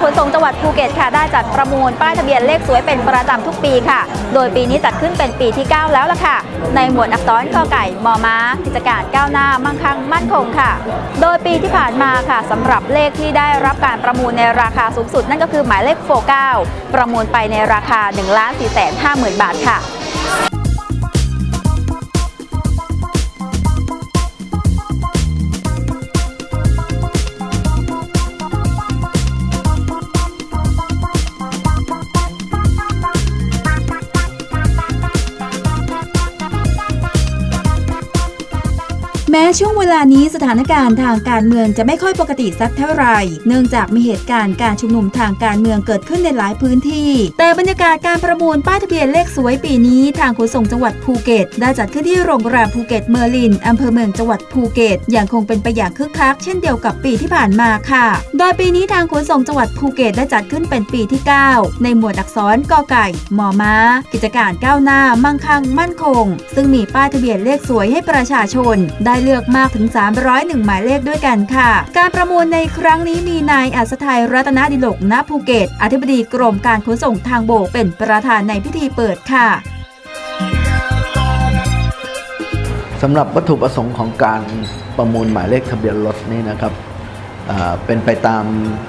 ขนส่งจังหวัดภูเก็ตค่ะได้จัดประมูลป้ายทะเบียนเลขสวยเป็นประจำทุกปีค่ะ โดยปีนี้จัดขึ้นเป็นปีที่ 9 แล้วล่ะค่ะ ในหมวดอักษรกอไก่มอม้ากิจการก้าวหน้ามั่งคั่งมั่นคงค่ะ โดยปีที่ผ่านมาค่ะสำหรับเลขที่ได้รับการประมูลในราคาสูงสุด นั่นก็คือหมายเลข 49 ประมูลไปในราคา 1 4 5 0 0 0 0 บาทค่ะ แม้ช่วงเวลานี้สถานการณ์ทางการเมืองจะไม่ค่อยปกติสักเท่าไหร่ เนื่องจากมีเหตุการณ์การชุมนุมทางการเมืองเกิดขึ้นในหลายพื้นที่ แต่บรรยากาศการประมูลป้ายทะเบียนเลขสวยปีนี้ ทางขนส่งจังหวัดภูเก็ต ได้จัดขึ้นที่โรงแรมภูเก็ตเมอร์ลินอำเภอเมืองจังหวัดภูเก็ตยังคงเป็นไปอย่างคึกคักเช่นเดียวกับปีที่ผ่านมาค่ะ โดยปีนี้ทางขนส่งจังหวัดภูเก็ตได้จัดขึ้นเป็นปีที่ 9 ในหมวดอักษรกอไก่มอม้า กิจการก้าวหน้ามั่งคั่งมั่นคง ซึ่งมีป้ายทะเบียนเลขสวยให้ประชาชนได้เลือกมากถึง 301 หมายเลขด้วยกันค่ะ การประมูลในครั้งนี้มีนายอัศทัยรัตนดิลกณภูเก็ต อธิบดีกรมการขนส่งทางบกเป็นประธานในพิธีเปิดค่ะสำหรับวัตถุประสงค์ของการประมูลหมายเลขทะเบียนรถนี่นะครับเป็นไปตาม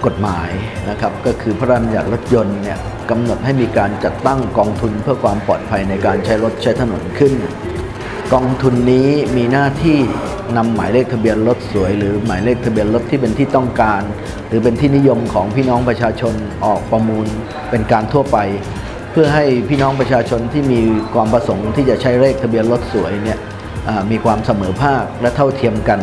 กฎหมายนะครับ ก็คือพระราชบัญญัติรถยนต์เนี่ยกำหนดให้มีการจัดตั้งกองทุนเพื่อความปลอดภัยในการใช้รถใช้ถนนขึ้น กองทุนนี้มีหน้าที่นำหมายเลขทะเบียนรถสวย หรือหมายเลขทะเบียนรถที่เป็นที่ต้องการ หรือเป็นที่นิยมของพี่น้องประชาชนออกประมูลเป็นการทั่วไป เพื่อให้พี่น้องประชาชนที่มีความประสงค์ที่จะใช้เลขทะเบียนรถสวยเนี่ยมีความเสมอภาคและเท่าเทียมกัน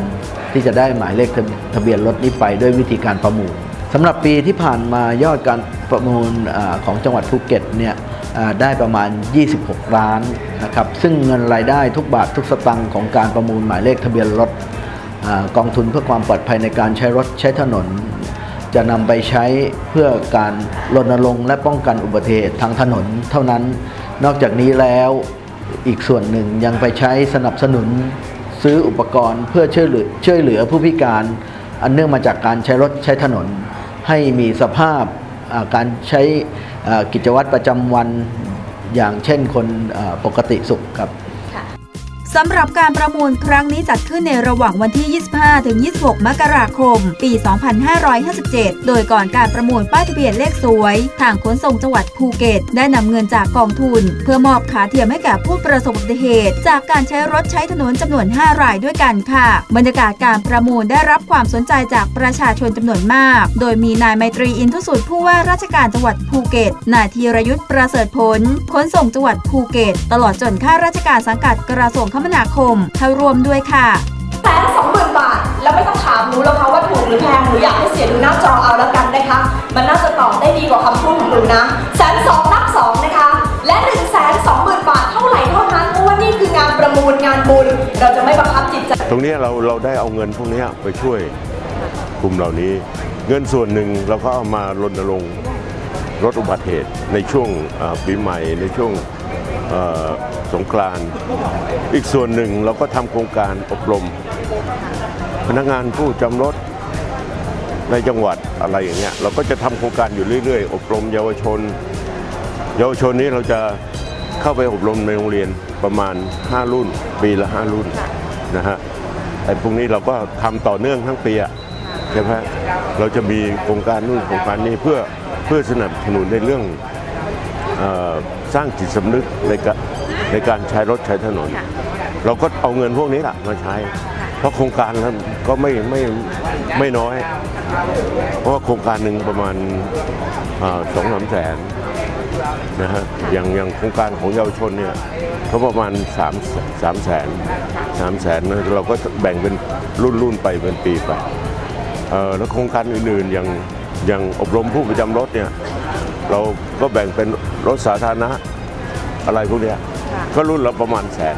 ที่จะได้หมายเลขทะเบียนรถนี้ไปด้วยวิธีการประมูลสำหรับปีที่ผ่านมายอดการประมูลอของจังหวัดภูเก็ตเนี่ย ได้ประมาณ 26 ล้านนะครับซึ่งเงินรายได้ทุกบาททุกสตังค์ของการประมูลหมายเลขทะเบียนรถอกองทุนเพื่อความปลอดภัยในการใช้รถใช้ถนน จะนำไปใช้เพื่อการรณรงค์และป้องกันอุบัติเหตุทางถนนเท่านั้น นอกจากนี้แล้วอีกส่วนหนึ่งยังไปใช้สนับสนุนซื้ออุปกรณ์เพื่อช่วยเหลือช่วยเหลือผู้พิการ อันเนื่องมาจากการใช้รถใช้ถนน ให้มีสภาพาการใช้ กิจวัตรประจำวันอย่างเช่นคนปกติสุขครับ สำหรับการประมูลครั้งนี้จัดขึ้นในระหว่างวันที่ 25 ถึง 26 มกราคม ปี 2557 โดยก่อนการประมูลป้ายทะเบียนเลขสวย ทางขนส่งจังหวัดภูเก็ต ได้นำเงินจากกองทุน เพื่อมอบขาเทียมให้แก่ผู้ประสบอุบัติเหตุ จากการใช้รถใช้ถนนจำนวน 5 รายด้วยกันค่ะ บรรยากาศการประมูลได้รับความสนใจจากประชาชนจำนวนมาก โดยมีนายไมตรีอินทุสุดผู้ว่าราชการจังหวัดภูเก็ต นายธีรยุทธ์ประเสริฐผล ขนส่งจังหวัดภูเก็ต ตลอดจนข้าราชการสังกัดกระทรวงคมนาคมเข้าร่วมด้วยค่ะแสนสองหมื่นบาท แล้วไม่ต้องถามหนูแล้วค่ะว่าถูกหรือแพงหนูอยากให้เสียดูหน้าจอเอาแล้วกันนะคะ มันน่าจะตอบได้ดีกว่าคำพูดของหนูนะแสนสองนับสองนะคะ และหนึ่งแสนสองหมื่นบาทเท่าไหร่เท่านั้นเพราะว่านี่คืองานประมูลงานบุญเราจะไม่บังคับจิตใจตรงเนี้ยเราเราได้เอาเงินพวกเนี้ยไปช่วยกลุ่มเหล่านี้ เงินส่วนหนึ่งเราก็เอามารณรงค์ลดอุบัติเหตุในช่วงเอ่อปีใหม่ในช่วงเอ่อ สงกรานต์อีกส่วนหนึ่งเราก็ทำโครงการอบรม พนักงานผู้จำรถในจังหวัดอะไรอย่างเงี้ยเราก็จะทำโครงการอยู่เรื่อยๆ อบรมเยาวชน เยาวชนนี้เราจะเข้าไปอบรมในโรงเรียนประมาณ 5 รุ่น ปีละ 5 รุ่นนะฮะไอ้พวกนี้เราก็ทำต่อเนื่องทั้งปีอะใช่ไหมเราจะมีโครงการนู่นโครงการนี้เพื่อเพื่อสนับสนุนในเรื่องอสร้างจิตสำนึกในกะ ในการใช้รถใช้ถนน เราก็เอาเงินพวกนี้แหละมาใช้ เพราะโครงการนั้นก็ไม่ไม่ไม่น้อย เพราะว่าโครงการหนึ่งประมาณสองสามแสนนะฮะอย่างอย่างโครงการของเยาวชนเนี่ยเขาประมาณ3 3แสน3แสนนะเราก็แบ่งเป็นรุ่นรุ่นไปเป็นปีไปเอ่อแล้วโครงการอื่นๆอย่างอย่างอบรมผู้ประจำรถเนี่ยเราก็แบ่งเป็นรถสาธารณะอะไรพวกเนี้ย ก็รุ่นละประมาณแสน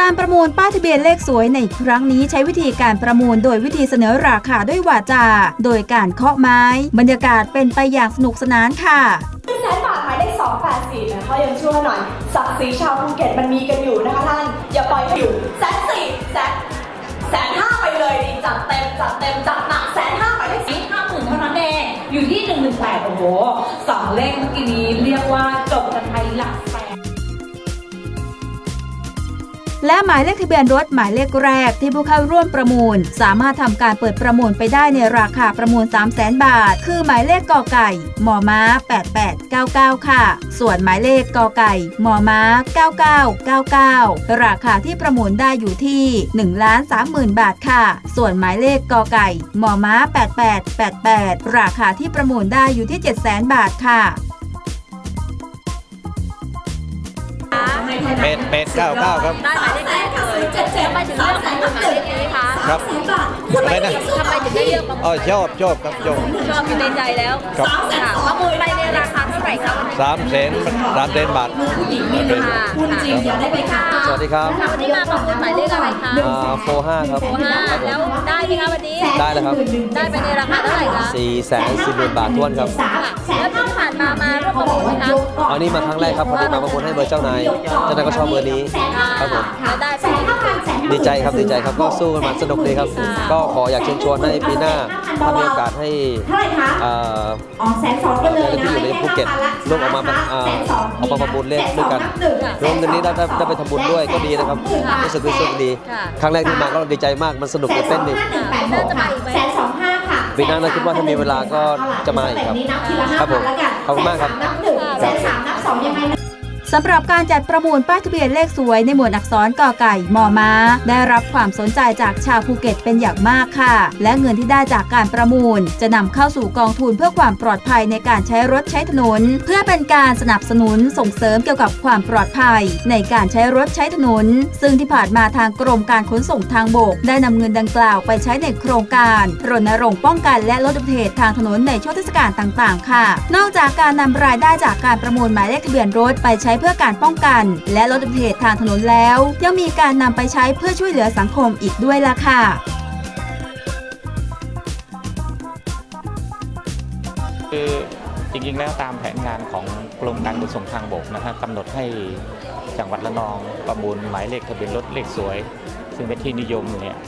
การประมูลป้ายทะเบียนเลขสวยในครั้งนี้ใช้วิธีการประมูลโดยวิธีเสนอราคาด้วยวาจา โดยการเคาะไม้ บรรยากาศเป็นไปอย่างสนุกสนานค่ะหนึ่งแสนบาทหมายเลขสองแปดสี่นะเขายังชั่วหน่อยศักดิ์ศรีชาวภูเก็ตมันมีกันอยู่นะคะท่าน อย่าปล่อยให้อยู่แสนสี่แสนแสนห้าไปเลยดีจัดเต็มจัดเต็มจัดหนักแสนห้าหมายเลขสี่ห้าหมื่นเท่านั้นเองอยู่ที่118โอ้โหสองเลขเมื่อกี้นี้เรียกว่าจบกันไปหลัก และหมายเลขทะเบียนรถหมายเลขแรกที่ผู้เข้าร่วมประมูล สามารถทำการเปิดประมูลไปได้ในราคาประมูล 3 0 0แสนบาท คือหมายเลขกอไก่มอม้า 8899 ค่ะ ส่วนหมายเลขกอไก่มอม้า 9999 ราคาที่ประมูลได้อยู่ที่ 1 ล้าน30,000 บาทค่ะ ส่วนหมายเลขกอไก่มอม้า 8888 ราคาที่ประมูลได้อยู่ที่ 7 0 0 0 0 0 บาทค่ะ เป็ดเป็ดเก้าเก้าครับ ได้หมายเลขแรกเลยทำไมถึงเลือกประมูลหมายเลขนี้คะครับอะไรนะทำไมถึงได้เลือกประมูอ๋อลชอบชอบครับชอบ ชอบอยู่ในใจแล้วครับ ค่ะประมูลไปในราคาเท่าไหร่คะวันนี้สามแสนสามแสนบาท ค่ะพูดจริงอย่าได้ไปค่ะสวัสดีครับ วันนี้มาประมูลหมายเลขอะไรคะอ่าโฟห้าครับโอ้ห้าแล้ว ได้ไหมคะวันนี้ได้แล้วครับ ได้ไปในราคาเท่าไหร่คะสี่แสนสี่หมื่นบาททวนครับค่ะแล้วที่ผ่านมามาร่วมประมูลไหมคะอันนี้มาครั้งแรกครับพอดีมาประมูลให้เบอร์เจ้านายเจ้านายก็ชอบเบอร์นี้ครับผมแล้วได้ไป ดีใจครับดีใจครับก็สู้กันมาสนุกดีครับ ก็ขออยากเชิญชวนให้ปีหน้าถ้ามีโอกาสให้เท่าไหร่คะอ่าอ๋อแสนสองกันเลยเจ้าหน้านะที่อยู่ในภูเก็ตร่วมออกมาเป็นอ่าออกมาประมูลเลขด้วยกันรวมเดือนนี้ได้ได้ได้ไปทำบุญด้วยก็ดีนะครับรู้สึกรู้สึกดี ครั้งแรกที่มาก็ดีใจมากมันสนุกตื่นเต้นดีน่าจะมาอีกไหมแสนสองห้าค่ะปีหน้าเราคิดว่าถ้ามีเวลาก็จะมาอีกครับนับทีละห้าครับผมพันแล้วกันขอบคุณมากครับนับหนึ่งแสนสามนับสองยังไงนะ สำหรับการจัดประมูลป้ายทะเบียนเลขสวยในหมวดอักษรกอไก่มอม้าได้รับความสนใจจากชาวภูเก็ตเป็นอย่างมากค่ะ และเงินที่ได้จากการประมูล จะนำเข้าสู่กองทุนเพื่อความปลอดภัยในการใช้รถใช้ถนน เพื่อเป็นการสนับสนุนส่งเสริมเกี่ยวกับความปลอดภัย ในการใช้รถใช้ถนน ซึ่งที่ผ่านมาทางกรมการขนส่งทางบก ได้นำเงินดังกล่าวไปใช้ในโครงการรณรงค์ป้องกันและลดอุบัติเหตุทางถนนในช่วงเทศกาลต่างๆ ค่ะ นอกจากการนำรายได้จากการประมูลหมายเลขทะเบียนรถไปใช้เพื่อการป้องกัน และลดอุบัติเหตุทางถนนแล้ว ยังมีการนำไปใช้เพื่อช่วยเหลือสังคมอีกด้วยล่ะค่ะคือจริงๆแล้วตามแผนงานของกรมการขนส่งทางบกนะครับกำหนดให้จังหวัดระนองประมูลหมายเลขทะเบียนรถเลขสวย ซึ่งเป็นที่นิยมเนี่ย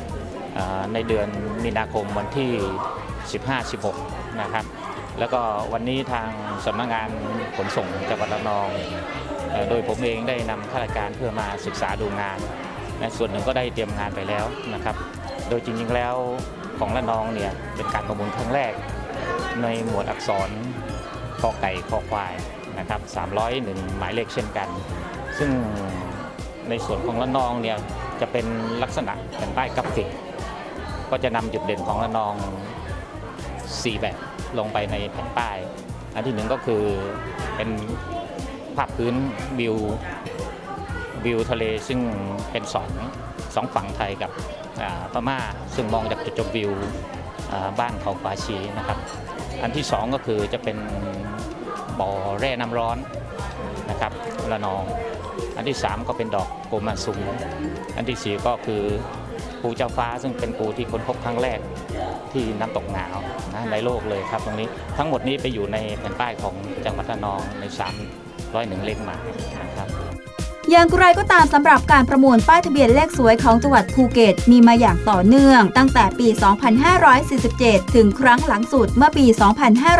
ในเดือนมีนาคมวันที่ 15-16 นะครับ แล้วก็วันนี้ทางสำนักงานขนส่งจังหวัดระนอง โดยผมเองได้นำข้าราชการเพื่อมาศึกษาดูงานและส่วนหนึ่งก็ได้เตรียมงานไปแล้วนะครับ โดยจริงๆแล้วของระนองเนี่ยเป็นการประมูลครั้งแรก ในหมวดอักษรกอไก่คอควายนะครับ301 หมายเลขเช่นกัน ซึ่งในส่วนของละนองเนี่ยจะเป็นลักษณะแผ่นป้ายกราฟิก ก็จะนำจุดเด่นของละนอง 4 แบบลงไปในแผ่นป้าย อันที่หนึ่งก็คือเป็น ภาพพื้นวิววิวทะเลซึ่งเป็นสองสองฝั่งไทยกับอ่าพม่าซึ่งมองจากจุดชมวิวบ้านเขาปาชีนะครับ อันที่สองก็คือจะเป็นบ่อแร่น้ำร้อนนะครับระนอง อันที่สามก็เป็นดอกโกมาซุงอันที่สี่ก็คือปูเจ้าฟ้าซึ่งเป็นปูที่ค้นพบครั้งแรกที่น้ำตกหนาวนะในโลกเลยครับตรงนี้ทั้งหมดนี้ไปอยู่ในแผ่นป้ายของจังหวัดระนองใน 301เลขหมายนะครับ อย่างไรก็ตามสำหรับการประมูลป้ายทะเบียนเลขสวยของจังหวัดภูเก็ตมีมาอย่างต่อเนื่อง ตั้งแต่ปี 2547 ถึงครั้งหลังสุดเมื่อปี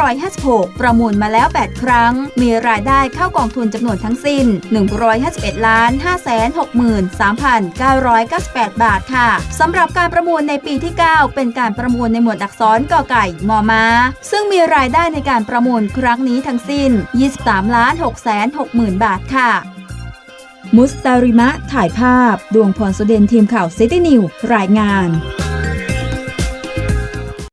2556 ประมูลมาแล้ว 8 ครั้ง มีรายได้เข้ากองทุนจำนวนทั้งสิ้น 151ล้าน563,998 บาทค่ะสำหรับการประมูลในปีที่ 9 เป็นการประมูลในหมวดอักษรกอไก่มอมาซึ่งมีรายได้ในการประมูลครั้งนี้ทั้งสิ้น 23ล้าน660,000 บาทค่ะ มุสตาริมะถ่ายภาพ ดวงพรสเดนทีมข่าวซิตี้นิวรายงาน